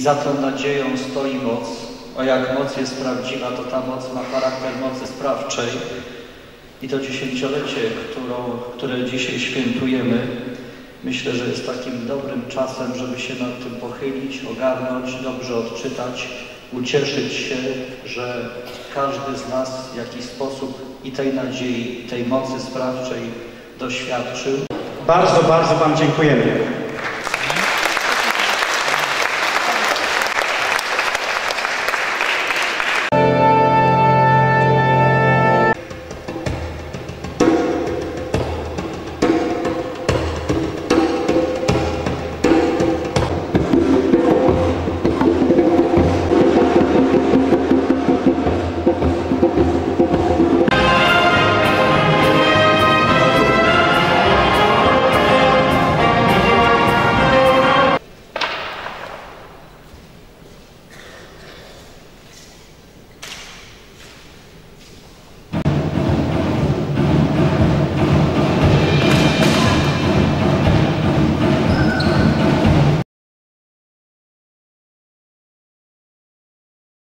I Za tą nadzieją stoi moc. O jak moc jest prawdziwa, to ta moc ma charakter mocy sprawczej. I to dziesięciolecie, którą, które dzisiaj świętujemy, myślę, że jest takim dobrym czasem, żeby się nad tym pochylić, ogarnąć, dobrze odczytać, ucieszyć się, że każdy z nas w jakiś sposób i tej nadziei, i tej mocy sprawczej doświadczył. Bardzo, bardzo Wam dziękujemy.